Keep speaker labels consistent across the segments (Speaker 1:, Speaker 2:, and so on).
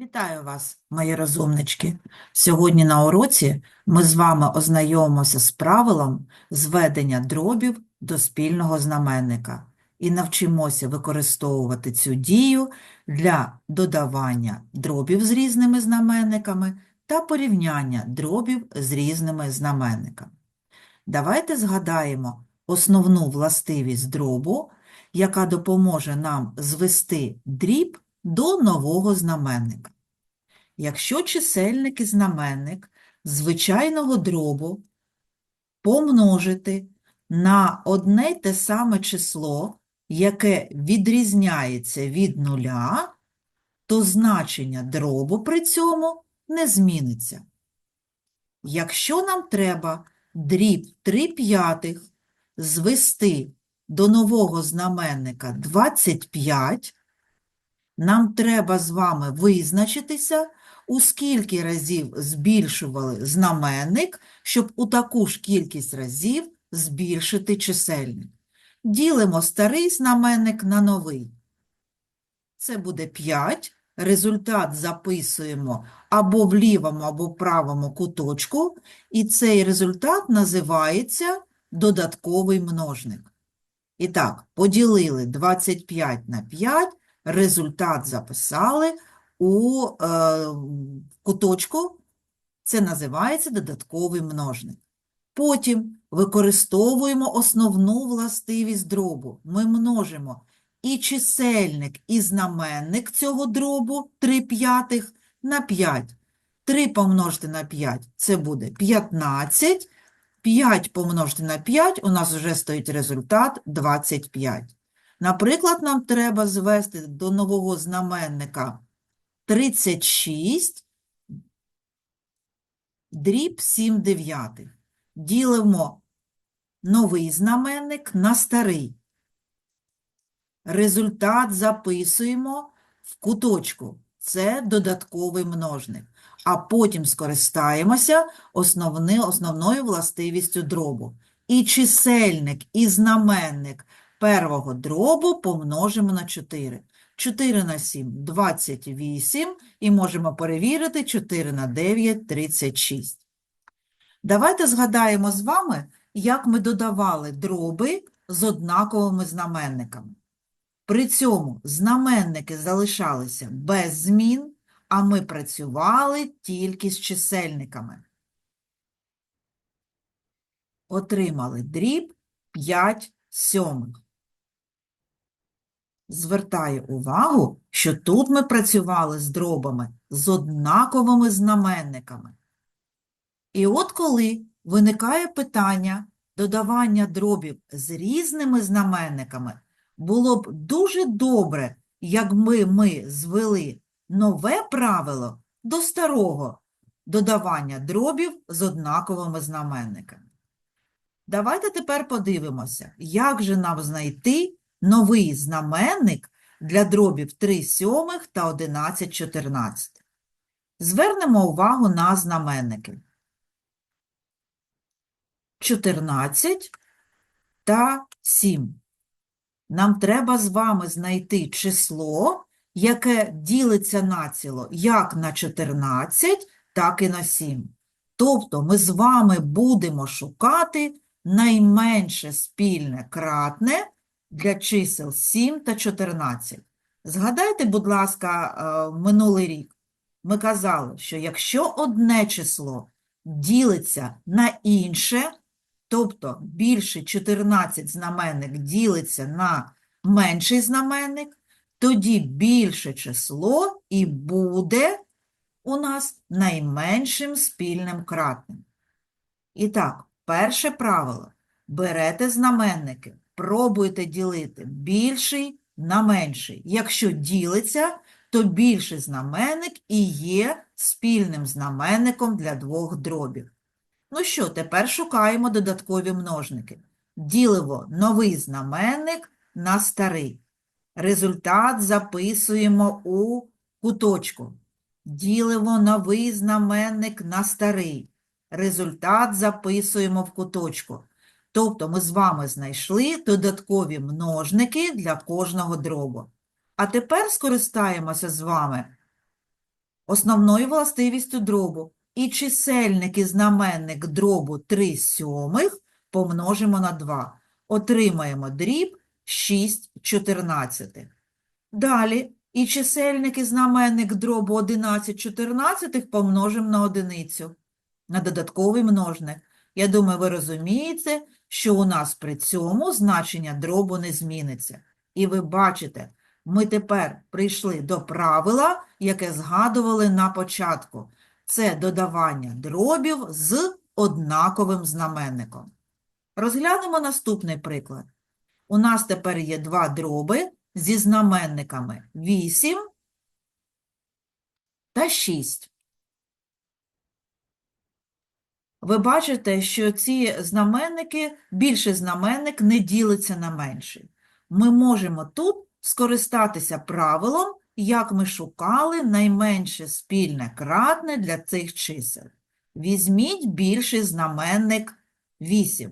Speaker 1: Вітаю вас, мої розумнички! Сьогодні на уроці ми з вами ознайомимося з правилом зведення дробів до спільного знаменника і навчимося використовувати цю дію для додавання дробів з різними знаменниками та порівняння дробів з різними знаменниками. Давайте згадаємо основну властивість дробу, яка допоможе нам звести дріб до нового знаменника. Якщо чисельник і знаменник звичайного дробу помножити на одне те саме число, яке відрізняється від нуля, то значення дробу при цьому не зміниться. Якщо нам треба дріб 3 п'ятих звести до нового знаменника 25, нам треба з вами визначитися, у скільки разів збільшували знаменник, щоб у таку ж кількість разів збільшити чисельник. Ділимо старий знаменник на новий. Це буде 5. Результат записуємо або в лівому, або в правому куточку, і цей результат називається додатковий множник. І так, поділили 25 на 5, результат записали у е, куточку, це називається додатковий множник. Потім використовуємо основну властивість дробу. Ми множимо і чисельник, і знаменник цього дробу 3 п'ятих на 5. 3 помножити на 5 – це буде 15. 5 помножити на 5 у нас вже стоїть результат 25. Наприклад, нам треба звести до нового знаменника 36 дріб 7 дев'ятих. Ділимо новий знаменник на старий. Результат записуємо в куточку. Це додатковий множник. А потім скористаємося основни, основною властивістю дробу. І чисельник, і знаменник первого дробу помножимо на 4. 4 на 7 – 28, і можемо перевірити 4 на 9 – 36. Давайте згадаємо з вами, як ми додавали дроби з однаковими знаменниками. При цьому знаменники залишалися без змін, а ми працювали тільки з чисельниками. Отримали дріб 5 сьомих. Звертаю увагу, що тут ми працювали з дробами з однаковими знаменниками. І от коли виникає питання додавання дробів з різними знаменниками, було б дуже добре, якби ми звели нове правило до старого додавання дробів з однаковими знаменниками. Давайте тепер подивимося, як же нам знайти новий знаменник для дробів 3 сьомих та 11 чотирнадцятих. Звернемо увагу на знаменники. 14 та 7. Нам треба з вами знайти число, яке ділиться націло як на 14, так і на 7. Тобто ми з вами будемо шукати найменше спільне кратне для чисел 7 та 14. Згадайте, будь ласка, е, минулий рік. Ми казали, що якщо одне число ділиться на інше, тобто більше 14 знаменник ділиться на менший знаменник, тоді більше число і буде у нас найменшим спільним кратним. І так, перше правило. Берете знаменники, пробуйте ділити більший на менший. Якщо ділиться, то більший знаменник і є спільним знаменником для двох дробів. Ну що, тепер шукаємо додаткові множники. Ділимо новий знаменник на старий. Результат записуємо у куточку. Ділимо новий знаменник на старий. Результат записуємо в куточку. Тобто ми з вами знайшли додаткові множники для кожного дробу. А тепер скористаємося з вами основною властивістю дробу. І чисельник і знаменник дробу 3 сьомих помножимо на 2. Отримаємо дріб 6 чотирнадцятих. Далі і чисельник і знаменник дробу 11 чотирнадцятих помножимо на одиницю, на додатковий множник. Я думаю, ви розумієте, що у нас при цьому значення дробу не зміниться. І ви бачите, ми тепер прийшли до правила, яке згадували на початку. Це додавання дробів з однаковим знаменником. Розглянемо наступний приклад. У нас тепер є два дроби зі знаменниками 8 та 6. Ви бачите, що ці знаменники, більший знаменник не ділиться на менший. Ми можемо тут скористатися правилом, як ми шукали найменше спільне кратне для цих чисел. Візьміть більший знаменник 8.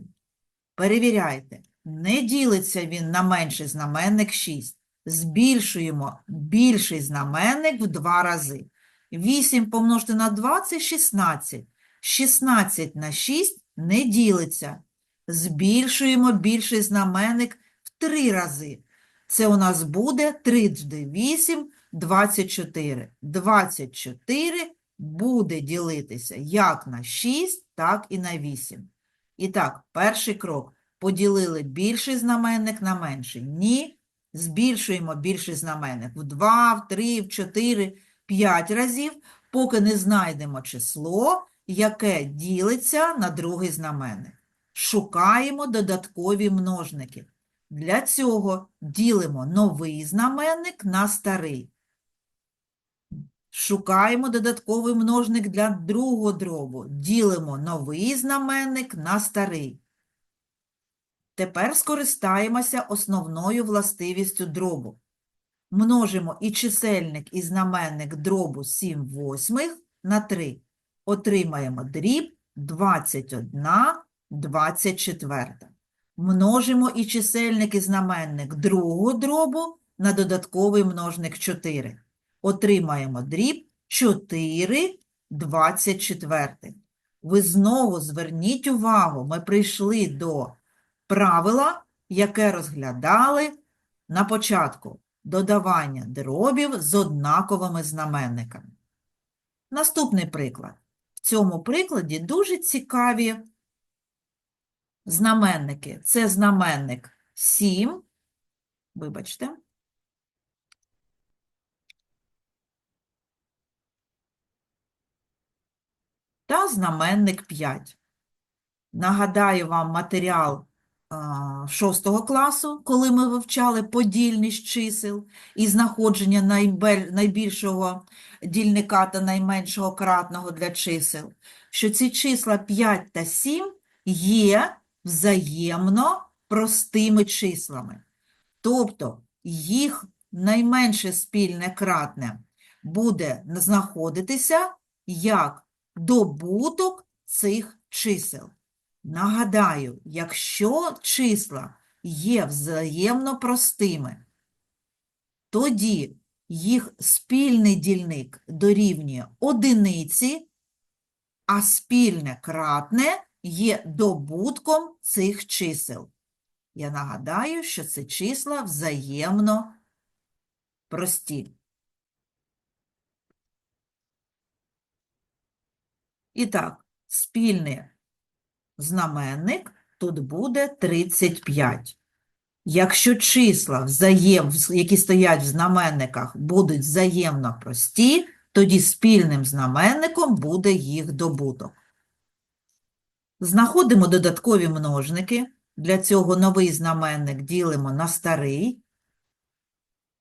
Speaker 1: Перевіряйте, не ділиться він на менший знаменник 6. Збільшуємо більший знаменник в два рази. 8 помножити на 2 – це 16. 16 на 6 не ділиться. Збільшуємо більший знаменник в 3 рази. Це у нас буде 3 8 – 24. 24 буде ділитися як на 6, так і на 8. І так, перший крок. Поділили більший знаменник на менший. Ні. Збільшуємо більший знаменник в 2, в 3, в 4, 5 разів, поки не знайдемо число, яке ділиться на другий знаменник. Шукаємо додаткові множники. Для цього ділимо новий знаменник на старий. Шукаємо додатковий множник для другого дробу. Ділимо новий знаменник на старий. Тепер скористаємося основною властивістю дробу. Множимо і чисельник, і знаменник дробу 7 восьмих на 3. Отримаємо дріб 21 24. Множимо і чисельник, і знаменник другого дробу на додатковий множник 4. Отримаємо дріб 4 24. Ви знову зверніть увагу, ми прийшли до правила, яке розглядали на початку додавання дробів з однаковими знаменниками. Наступний приклад. Цьому прикладі дуже цікаві знаменники. Це знаменник 7, вибачте, та знаменник 5. Нагадаю вам матеріал 6 класу, коли ми вивчали подільність чисел і знаходження найбільшого дільника та найменшого кратного для чисел, що ці числа 5 та 7 є взаємно простими числами. Тобто їх найменше спільне кратне буде знаходитися як добуток цих чисел. Нагадаю, якщо числа є взаємно простими, тоді їх спільний дільник дорівнює одиниці, а спільне кратне є добутком цих чисел. Я нагадаю, що це числа взаємно прості. І так, спільний знаменник тут буде 35. Якщо числа, взаєм, які стоять в знаменниках, будуть взаємно прості, тоді спільним знаменником буде їх добуток. Знаходимо додаткові множники. Для цього новий знаменник ділимо на старий.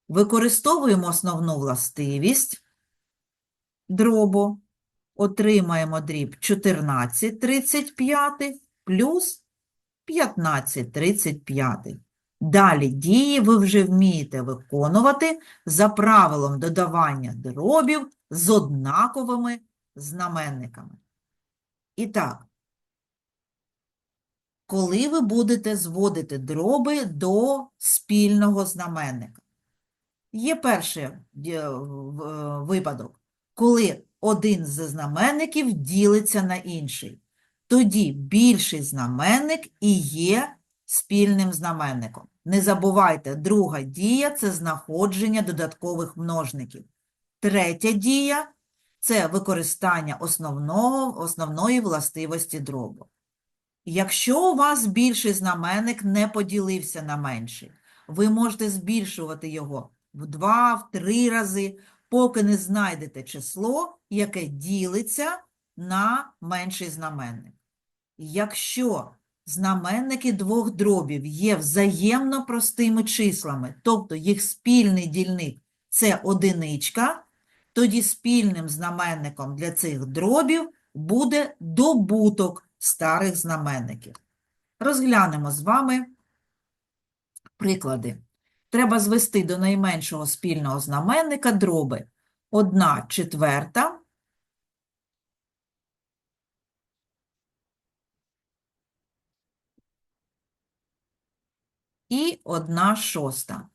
Speaker 1: Використовуємо основну властивість дробу. Отримаємо дріб 14 35 плюс 15 35. Далі дії ви вже вмієте виконувати за правилом додавання дробів з однаковими знаменниками. І так, коли ви будете зводити дроби до спільного знаменника? Є перший е, е, випадок. коли один з знаменників ділиться на інший. Тоді більший знаменник і є спільним знаменником. Не забувайте, друга дія – це знаходження додаткових множників. Третя дія – це використання основного, основної властивості дробу. Якщо у вас більший знаменник не поділився на менший, ви можете збільшувати його в два, в три рази, поки не знайдете число, яке ділиться на менший знаменник. Якщо знаменники двох дробів є взаємно простими числами, тобто їх спільний дільник – це одиничка, тоді спільним знаменником для цих дробів буде добуток старих знаменників. Розглянемо з вами приклади. Треба звести до найменшого спільного знаменника дроби 1 четверта і 1 шоста.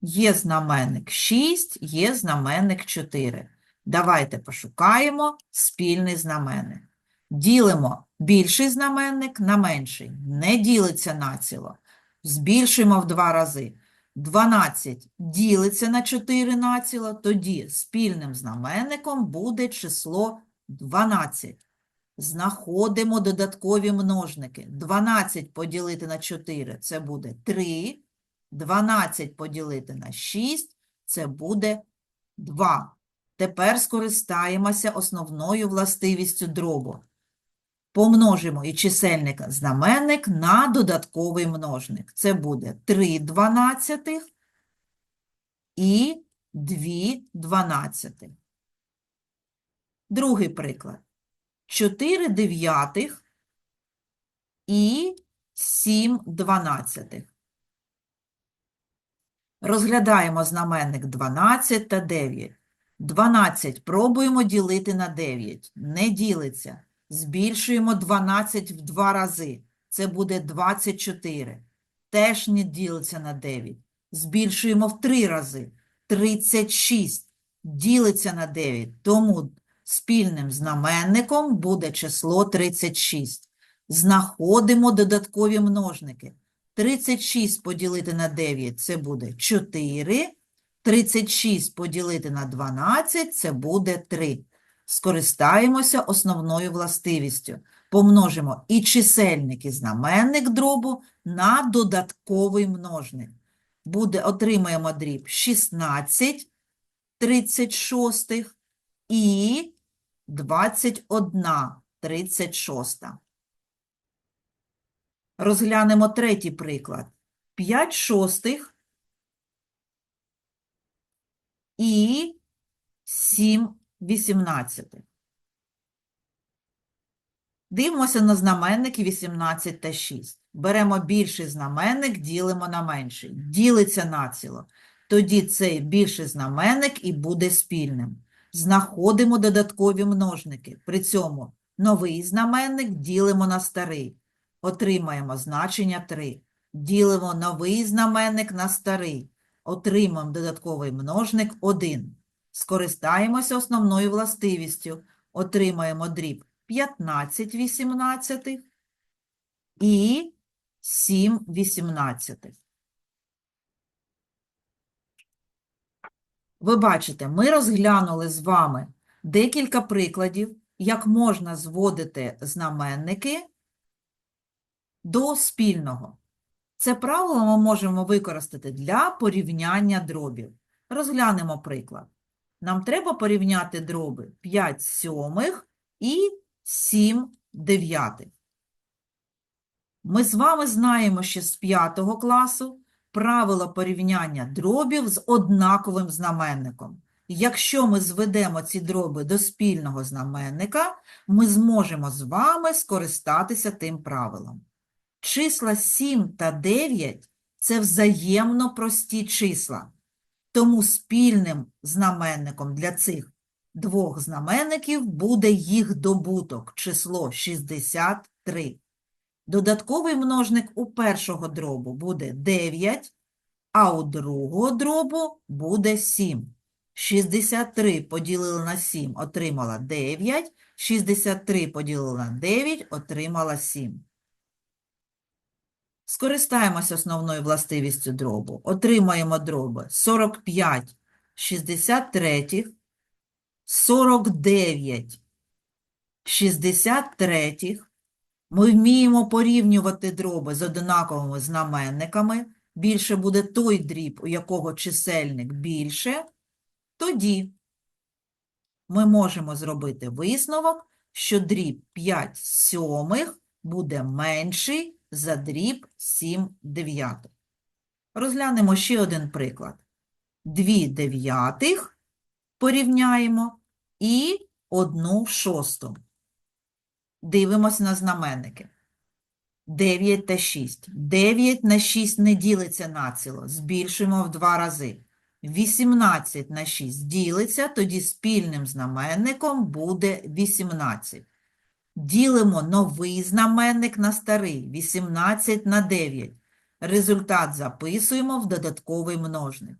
Speaker 1: Є знаменник 6, є знаменник 4. Давайте пошукаємо спільний знаменник. Ділимо більший знаменник на менший. Не ділиться націло. Збільшуємо в два рази. 12 ділиться на 4 націло, тоді спільним знаменником буде число 12. Знаходимо додаткові множники. 12 поділити на 4 – це буде 3. 12 поділити на 6 – це буде 2. Тепер скористаємося основною властивістю дробу. Помножимо і чисельник знаменник на додатковий множник. Це буде 3 дванадцятих і 2 дванадцятих. Другий приклад. 4 дев'ятих і 7 дванадцятих. Розглядаємо знаменник 12 та 9. 12 пробуємо ділити на 9. Не ділиться. Збільшуємо 12 в два рази. Це буде 24. Теж не ділиться на 9. Збільшуємо в три рази. 36. Ділиться на 9. Тому спільним знаменником буде число 36. Знаходимо додаткові множники. 36 поділити на 9 – це буде 4. 36 поділити на 12 – це буде 3. Скористаємося основною властивістю. Помножимо і чисельник, і знаменник дробу на додатковий множник. Буде, отримаємо дріб 16 36 і 21 36. Розглянемо третій приклад. 5 шостих і 7 вісімнадцятих. Дивимося на знаменники 18 та 6. Беремо більший знаменник, ділимо на менший. Ділиться націло. Тоді цей більший знаменник і буде спільним. Знаходимо додаткові множники. При цьому новий знаменник ділимо на старий. Отримаємо значення 3. Ділимо новий знаменник на старий. Отримаємо додатковий множник 1. Скористаємося основною властивістю. Отримаємо дріб 15 вісімнадцятих і 7 вісімнадцятих. Ви бачите, ми розглянули з вами декілька прикладів, як можна зводити знаменники до спільного. Це правило ми можемо використати для порівняння дробів. Розглянемо приклад. Нам треба порівняти дроби 5 сьомих і 7 дев'ятих. Ми з вами знаємо ще з 5 класу правило порівняння дробів з однаковим знаменником. Якщо ми зведемо ці дроби до спільного знаменника, ми зможемо з вами скористатися тим правилом. Числа 7 та 9 – це взаємно прості числа. Тому спільним знаменником для цих двох знаменників буде їх добуток, число 63. Додатковий множник у першого дробу буде 9, а у другого дробу буде 7. 63 поділили на 7, отримала 9. 63 поділили на 9, отримала 7. Скористаємося основною властивістю дробу. Отримаємо дроби 45 63, 49 63. Ми вміємо порівнювати дроби з однаковими знаменниками. Більше буде той дріб, у якого чисельник більше. Тоді ми можемо зробити висновок, що дріб 5 сьомих буде менший за дріб 7 дев'ятих. Розглянемо ще один приклад. 2 дев'ятих порівняємо і 1 шосту. Дивимось на знаменники. 9 та 6. 9 на 6 не ділиться націло, збільшуємо в два рази. 18 на 6 ділиться, тоді спільним знаменником буде 18. Ділимо новий знаменник на старий, 18 на 9. Результат записуємо в додатковий множник.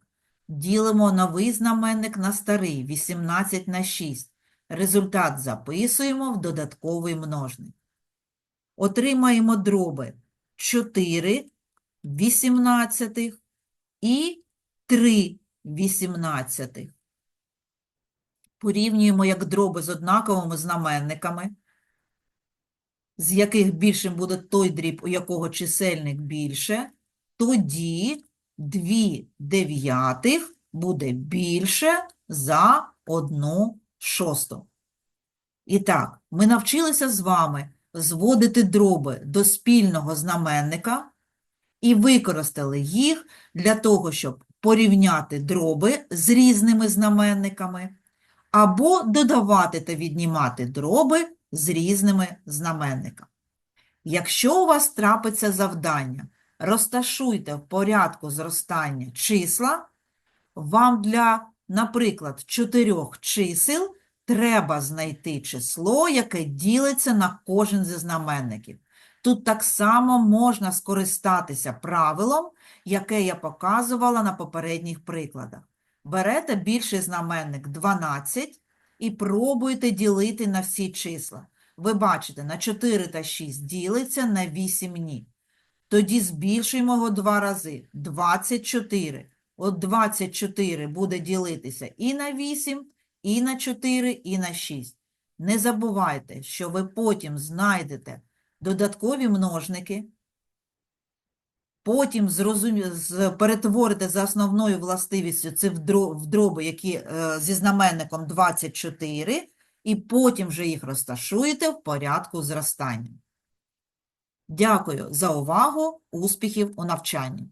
Speaker 1: Ділимо новий знаменник на старий, 18 на 6. Результат записуємо в додатковий множник. Отримаємо дроби 4 вісімнадцятих і 3 вісімнадцятих. Порівнюємо як дроби з однаковими знаменниками, з яких більшим буде той дріб, у якого чисельник більше, тоді 2 дев'ятих буде більше за 1 шосту. І так, ми навчилися з вами зводити дроби до спільного знаменника і використали їх для того, щоб порівняти дроби з різними знаменниками або додавати та віднімати дроби з різними знаменниками. Якщо у вас трапиться завдання, розташуйте в порядку зростання числа, вам для, наприклад, чотирьох чисел треба знайти число, яке ділиться на кожен зі знаменників. Тут так само можна скористатися правилом, яке я показувала на попередніх прикладах. Берете більший знаменник 12 і пробуйте ділити на всі числа. Ви бачите, на 4 та 6 ділиться, на 8 ні. Тоді збільшуємо його два рази. 24. От 24 буде ділитися і на 8, і на 4, і на 6. Не забувайте, що ви потім знайдете додаткові множники, потім зрозумі... перетворити за основною властивістю це в дроби, які е, зі знаменником 24, і потім вже їх розташуєте в порядку зростання. Дякую за увагу, успіхів у навчанні.